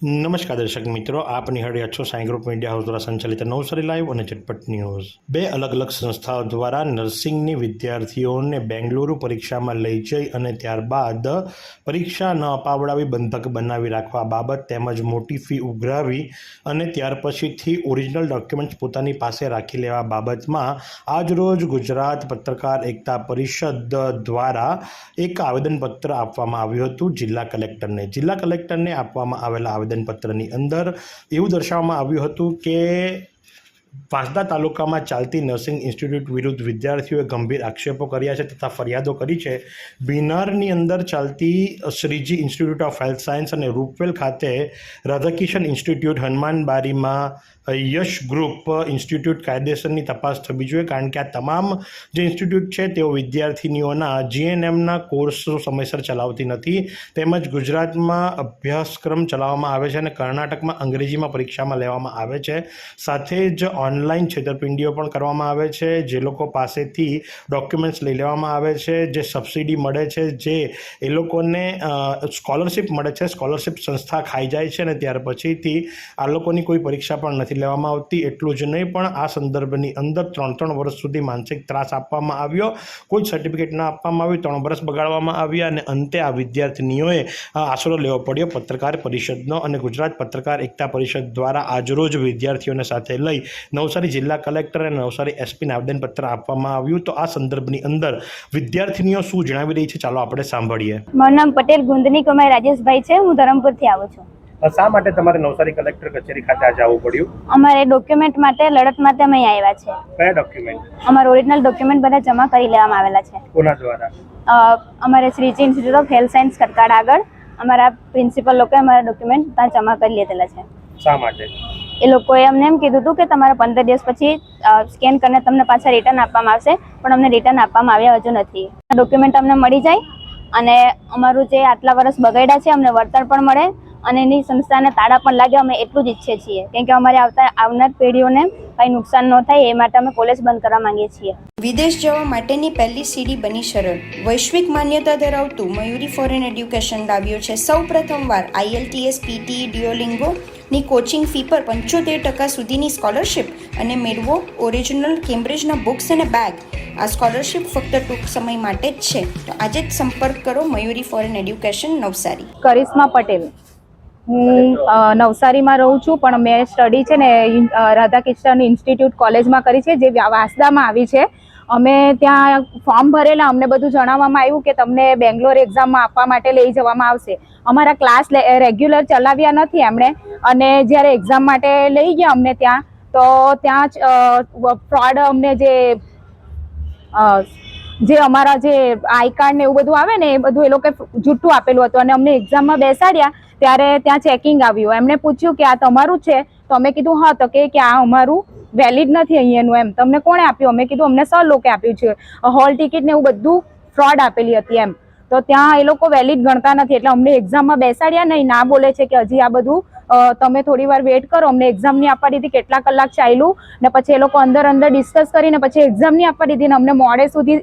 નમસ્કાર દર્શક મિત્રો, આપ નિહાળ્યા છો સાંઈ ગ્રુપ મીડિયા હાઉસ દ્વારા સંચાલિત નવસારી લાઈવ અને ઝટપટ ન્યૂઝ. બે અલગ અલગ સંસ્થાઓ દ્વારા નર્સિંગની વિદ્યાર્થીઓને બેંગલુરુ પરીક્ષામાં લઈ જઈ અને ત્યારબાદ પરીક્ષા ન અપાવડાવી બંધક બનાવી રાખવા બાબત તેમજ મોટી ફી ઉઘરાવી અને ત્યાર પછીથી ઓરિજિનલ ડોક્યુમેન્ટ્સ પોતાની પાસે રાખી લેવા બાબતમાં આજરોજ ગુજરાત પત્રકાર એકતા પરિષદ દ્વારા એક આવેદનપત્ર આપવામાં આવ્યું હતું જિલ્લા કલેક્ટરને. જિલ્લા કલેક્ટરને આપવામાં આવેલા આવેદનપત્રની અંદર એવું દર્શાવવામાં આવ્યું હતું કે વાંસદા તાલુકામાં ચાલતી નર્સિંગ ઇન્સ્ટિટ્યૂટ વિરુદ્ધ વિદ્યાર્થીઓએ ગંભીર આક્ષેપો કર્યા છે તથા ફરિયાદો કરી છે. બિનારની અંદર ચાલતી Shreeji institute of health science અને રૂપવેલ ખાતે રાધાકિશન ઇન્સ્ટિટ્યૂટ હનુમાનબારીમાં યશ ગ્રુપ ઇન્સ્ટિટ્યૂટ કાયદેસરની તપાસ થવી જોઈએ કારણ કે આ તમામ જે ઇન્સ્ટિટ્યૂટ છે તેઓ વિદ્યાર્થીનીઓના જીએનએમના કોર્સ સમયસર ચલાવતી નથી. તેમજ ગુજરાતમાં અભ્યાસક્રમ ચલાવવામાં આવે છે અને કર્ણાટકમાં અંગ્રેજીમાં પરીક્ષામાં લેવામાં આવે છે. સાથે જ ઓનલાઈન છેતરપિંડીઓ પણ કરવામાં આવે છે. જે લોકો પાસેથી ડોક્યુમેન્ટ્સ લઈ લેવામાં આવે છે. જે સબસિડી મળે છે. જે એ લોકોને સ્કોલરશિપ મળે છે. સ્કોલરશિપ સંસ્થા ખાઈ જાય છે અને ત્યાર પછીથી આ લોકોની કોઈ પરીક્ષા પણ નથી લેવામાં આવતી એટલું જ નહીં, પણ આ સંદર્ભની અંદર ત્રણ ત્રણ વર્ષ સુધી માનસિક ત્રાસ આપવામાં આવ્યો. કોઈ સર્ટિફિકેટ ના આપવામાં આવ્યું, ત્રણ વર્ષ બગાડવામાં આવ્યા અને અંતે આ વિદ્યાર્થીનીઓએ આશરો લેવો પડ્યો પત્રકાર પરિષદનો અને ગુજરાત પત્રકાર એકતા પરિષદ દ્વારા આજરોજ વિદ્યાર્થીઓને સાથે લઈ નવસારી જિલ્લા કલેક્ટર અને નવસારી એસપીને આવેદનપત્ર આપવામાં આવ્યું. તો આ સંદર્ભની અંદર વિદ્યાર્થીનીઓ શું જણાવી રહી છે? ચાલો આપણે સાંભળીએ. મારું નામ પટેલ ગુંદની કમાઈ રાજેશભાઈ છે. હું ધરમપુરથી આવું છું. શા માટે તમારે નવસારી કલેક્ટર કચેરી ખાતે આજે આવવું પડ્યું? અમારે ડોક્યુમેન્ટ માટે લડત માટે અમે અહીં આવ્યા છે. કયા ડોક્યુમેન્ટ અમારા ઓરિજિનલ ડોક્યુમેન્ટ બધા જમા કરી લેવામાં આવેલા છે. કોના દ્વારા? અમારે Shreeji institute of health science Karkad આગળ અમારા પ્રિન્સિપલ લોકોએ અમારા ડોક્યુમેન્ટ ત્યાં જમા કરી લીધેલા છે. શા માટે? એ લોકોએ અમને એમ કીધું હતું કે તમારે પંદર દિવસ પછી સ્કેન કરીને તમને પાછા રિટર્ન આપવામાં આવશે પણ અમને રિટર્ન આપવામાં આવ્યા હજુ નથી. ડોક્યુમેન્ટ અમને મળી જાય અને અમારું જે આટલા વર્ષ બગાડ્યા છે અમને વળતર પણ મળે અને એની સંસ્થાને તાળા પણ લાગે અમે એટલું જ ઈચ્છીએ છીએ. કેમ કે અમારે આવતા આવનાર પેઢીઓને કંઈ નુકસાન ન થાય એ માટે અમે કોલેજ બંધ કરવા માંગીએ છીએ. વિદેશ જવા માટેની પહેલી સીડી બની સરળ. વૈશ્વિક માન્યતા ધરાવતું મયુરી ફોરેન એડ્યુકેશન લાવ્યો છે. સૌ પ્રથમવાર આઈએલટીએસ પીટી ડિયોલિંગો ની કોચિંગ ફી પર પંચોતેર ટકા સુધીની સ્કોલરશિપ અને મેળવો ઓરિજિનલ કેમ્બ્રિજના બુક્સ અને બેગ આ સ્કોલરશિપ ફક્ત ટૂંક સમય માટે જ છે. તો આજે જ સંપર્ક કરો મયુરી ફોરેન એડ્યુકેશન નવસારી. કરિશ્મા પટેલ. હું નવસારીમાં રહું છું, પણ મેં સ્ટડી છે ને રાધાકૃષ્ણ ઇન્સ્ટિટ્યૂટ કોલેજમાં કરી છે, જે વાસદામાં આવી છે. અમે ત્યાં ફોર્મ ભરેલા, અમને બધું જણાવવામાં આવ્યું કે તમને બેંગ્લોર એક્ઝામમાં આપવા માટે લઈ જવામાં આવશે. અમારા ક્લાસ રેગ્યુલર ચલાવ્યા નથી એમણે, અને જ્યારે એક્ઝામ માટે લઈ ગયા અમને ત્યાં, તો ત્યાં જ ફ્રોડ અમને જે જે અમારા જે આઈ કાર્ડ ને એવું બધું આવે ને, એ બધું એ લોકોએ જૂઠું આપેલું હતું. અને અમને એક્ઝામમાં બેસાડ્યા, ત્યારે ત્યાં ચેકિંગ આવ્યું એમણે પૂછ્યું કે આ તમારું છે? તો અમે કીધું, હા, તો કે આ અમારું વેલિડ નથી અહીંયાનું એમ. તમને કોણે આપ્યું? અમે કીધું, અમને સર લોકોએ આપ્યું છે. હોલ ટિકિટ ને એવું બધું ફ્રોડ આપેલી હતી એમ. તો ત્યાં એ લોકો વેલિડ ગણતા નથી. એટલે અમને એક્ઝામમાં બેસાડ્યા નહીં. ના બોલે છે કે હજી આ બધું તમે થોડી વાર વેટ કરો, અમને એક્ઝામની આપવા દીધી, કેટલા કલાક ચાલ્યું, ને પછી એ લોકો અંદર અંદર ડિસ્કસ કરીને પછી એક્ઝામની આપવા દીધી ને અમને મોડે સુધી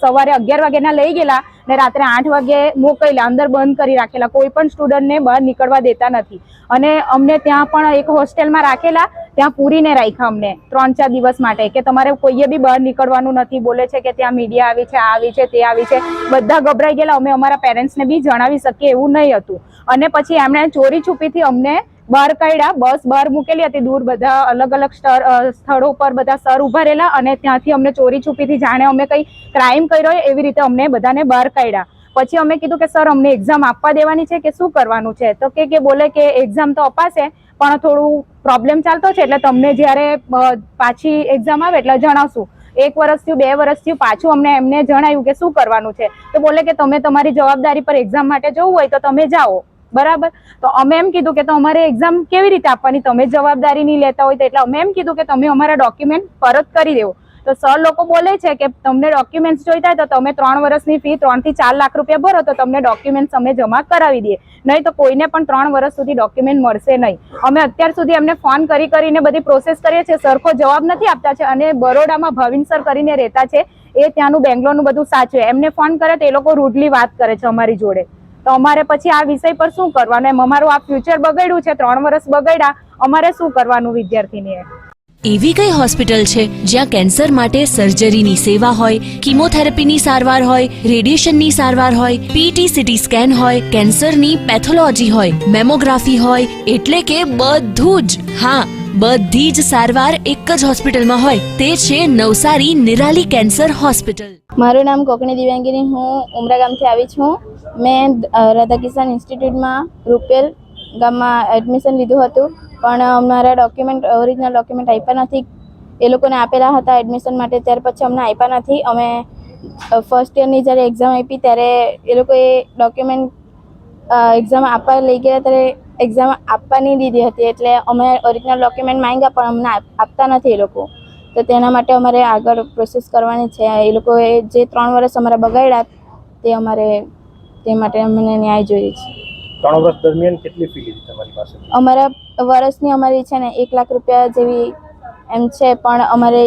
સવારે અગિયાર વાગ્યાના લઈ ગયેલા ને રાત્રે આઠ વાગે મોકલેલા અંદર બંધ કરી રાખેલા, કોઈ પણ સ્ટુડન્ટને બહાર નીકળવા દેતા નથી. અને અમને ત્યાં પણ એક હોસ્ટેલમાં રાખેલા, ત્યાં પૂરીને રાખ્યા અમને, ત્રણ ચાર દિવસ માટે, કે તમારે કોઈએ બી બહાર નીકળવાનું નથી, બોલે છે કે ત્યાં મીડિયા આવી છે, આ આવી છે, તે આવી છે. બધા ગભરાઈ ગયેલા, અમે અમારા પેરેન્ટ્સને બી જણાવી શકીએ એવું નહીં હતું. અને પછી એમણે ચોરી છુપીથી અમને બહાર કાઢ્યા, બસ બહાર મૂકેલી હતી દૂર બધા અલગ અલગ સ્થળો પર બધા સર ઊભા રહેલા અને ત્યાંથી અમને ચોરી છુપીથી જાણે અમે કંઈ ક્રાઇમ કર્યો એવી રીતે અમને બધાને બહાર કાઢ્યા. પછી અમે કીધું કે, સર, અમને એક્ઝામ આપવા દેવાની છે કે શું કરવાનું છે? તો કે કે બોલે કે એક્ઝામ તો અપાશે, પણ થોડું પ્રોબ્લેમ ચાલતો છે એટલે તમને જ્યારે પાછી એક્ઝામ આવે એટલે જણાવશું. એક વર્ષ થયું, બે વર્ષ થયું, પાછું અમને એમને જણાવ્યું કે શું કરવાનું છે? તો બોલે કે, તમે તમારી જવાબદારી પર એક્ઝામ માટે જવું હોય તો તમે જાઓ. બરાબર? તો અમે એમ કીધું કે તો અમારે એક્ઝામ કેવી રીતે આપવાની? તમે જવાબદારી નહીં લેતા હોય તો એટલે અમે એમ કીધું કે તમે અમારા ડોક્યુમેન્ટ પરત કરી દેવો. તો સર લોકો બોલે છે કે તમને ડોક્યુમેન્ટ્સ જોઈતા તો તમે ત્રણ વર્ષની ફી ત્રણથી ચાર લાખ રૂપિયા ભરો તો તમને ડોક્યુમેન્ટ્સ અમે જમા કરાવી દઈએ. નહીં તો કોઈને પણ ત્રણ વર્ષ સુધી ડોક્યુમેન્ટ મળશે નહીં. અમે અત્યાર સુધી એમને ફોન કરી કરીને બધી પ્રોસેસ કરીએ છીએ. સરખો જવાબ નથી આપતા છે અને બરોડામાં ભાવિન સર કરીને રહેતા છે. એ ત્યાંનું બેંગ્લોરનું બધું સાચું એમને ફોન કરે તો એ લોકો રૂડલી વાત કરે છે અમારી જોડે. તો અમારે પછી આ વિષય પર શું કરવાનું? એમ અમારું આ ફ્યુચર બગડ્યું છે, ત્રણ વર્ષ બગડ્યા. અમારે શું કરવાનું વિદ્યાર્થીનીએ? એવી કઈ હોસ્પિટલ છે જ્યાં કેન્સર માટે સર્જરીની સેવા હોય, કિમોથેરાપીની સારવાર હોય, રેડિયેશનની સારવાર હોય પીટી સીટી સ્કેન હોય, કેન્સરની પેથોલોજી હોય, મેમોગ્રાફી હોય, એટલે કે બધું જ. હા બધી જ સારવાર એક જ હોસ્પિટલમાં હોય. તે છે નવસારી નિરાલી કેન્સર હોસ્પિટલ. મારું નામ કોકણી દિવ્યાંગીની હું ઉમરા ગામથી આવી છું. મેં અ, રાધાકિશન ઇન્સ્ટિટ્યૂટમાં રૂપેલ ગામમાં એડમિશન લીધું હતું પણ મારા ડોક્યુમેન્ટ ઓરિજિનલ ડોક્યુમેન્ટ આપ્યા નથી. એ લોકોને આપેલા હતા એડમિશન માટે ત્યાર પછી અમને આપ્યા નથી. અમે ફર્સ્ટ યરની જ્યારે એક્ઝામ આપી ત્યારે એ લોકોએ ડોક્યુમેન્ટ એક્ઝામ આપવા લઈ ગયા ત્યારે એક્ઝામ આપવા નહીં દીધી હતી એટલે અમે ઓરિજિનલ ડોક્યુમેન્ટ માંગ્યા પણ અમને આપતા નથી એ લોકો. તો તેના માટે અમારે આગળ પ્રોસેસ કરવાની છે. એ લોકોએ જે ત્રણ વર્ષ અમારા બગાડ્યા તે અમારે તે માટે અમને ન્યાય જોઈએ છે. ત્રણ વર્ષ દરમિયાન કેટલી ફી લીધી તમારી પાસે? અમારા વર્ષની અમારી છે ને એક લાખ રૂપિયા જેવી એમ છે પણ અમારે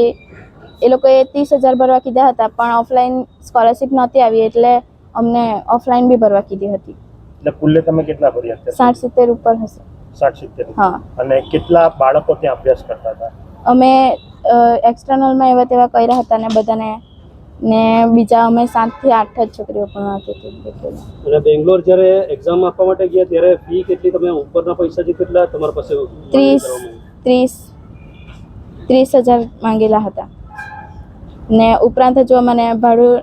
એ લોકોએ ત્રીસ હજાર ભરવા કીધા હતા પણ ઓફલાઈન સ્કોલરશિપ નહોતી આવી એટલે અમને ઓફલાઈન બી ભરવા કીધી હતી. એટલે કુલ્લે તમે કેટલા ભર્યા હતા સાઠ સિત્તેર ઉપર હશે. સાઠ સિત્તેર. હા. અને કેટલા બાળકો ત્યાં અભ્યાસ કરતા હતા? અમે એક્સટર્નલમાં એવા તેવા કર્યા હતા ને બધાને ને બીજા અમે સાતથી આઠ જ છોકરીઓ ભણવાતી હતી એટલે. અને બેંગ્લોર જ્યારે એક્ઝામ આપવા માટે ગયા ત્યારે ફી કેટલી? તમે ઉપરના પૈસા જે કેટલા તમારા પાસે ત્રીસ ત્રીસ ત્રીસ હજાર માંગેલા હતા. ને ઉપરાંત જો મને ભાડું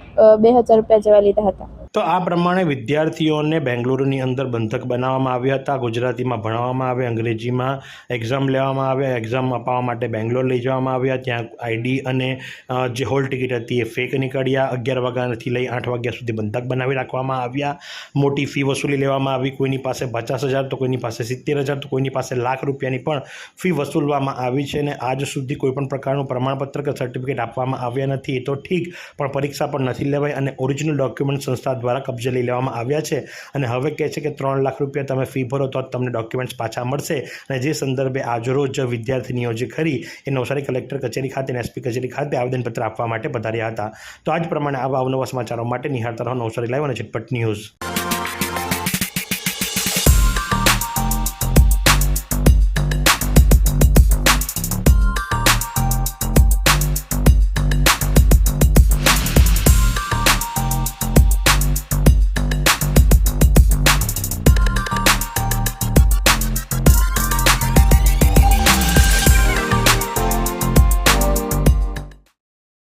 બે હજાર રૂપિયા જેવા લીધા હતા. તો આ પ્રમાણે વિદ્યાર્થીઓને બેંગલુરુની અંદર બંધક બનાવવામાં આવ્યા હતા. ગુજરાતીમાં ભણાવવામાં આવે અંગ્રેજીમાં એક્ઝામ લેવામાં આવે એક્ઝામ અપાવવા માટે બેંગ્લોર લઈ જવામાં આવ્યા. ત્યાં આઈડી અને જે હોલ ટિકિટ હતી એ ફેક નીકળ્યા. અગિયાર વાગ્યાથી લઈ આઠ વાગ્યા સુધી બંધક બનાવી રાખવામાં આવ્યા. મોટી ફી વસૂલી લેવામાં આવી. કોઈની પાસે પચાસ હજાર તો કોઈની પાસે સિત્તેર હજાર તો કોઈની પાસે લાખ રૂપિયાની પણ ફી વસૂલવામાં આવી છે અને આજ સુધી કોઈપણ પ્રકારનું પ્રમાણપત્ર કે સર્ટિફિકેટ આપવામાં આવ્યા નથી. એ તો ઠીક, પણ પરીક્ષા પણ નથી લેવાય અને ઓરિજિનલ ડોક્યુમેન્ટ સંસ્થા દ્વારા કબજે લઈ લેવામાં આવ્યા છે. અને હવે કહે છે કે ત્રણ લાખ રૂપિયા તમે ફી ભરો તો તમને ડોક્યુમેન્ટ્સ પાછા મળશે. અને જે સંદર્ભે આજરોજ વિદ્યાર્થીનીઓ જે ખરી એ નવસારી કલેક્ટર કચેરી ખાતે અને એસપી કચેરી ખાતે આવેદનપત્ર આપવા માટે પધાર્યા હતા. તો આજ પ્રમાણે આવા અવનવા સમાચારો માટે નિહાળતા રહો નવસારી લાઈવ અને ઝટપટ ન્યૂઝ.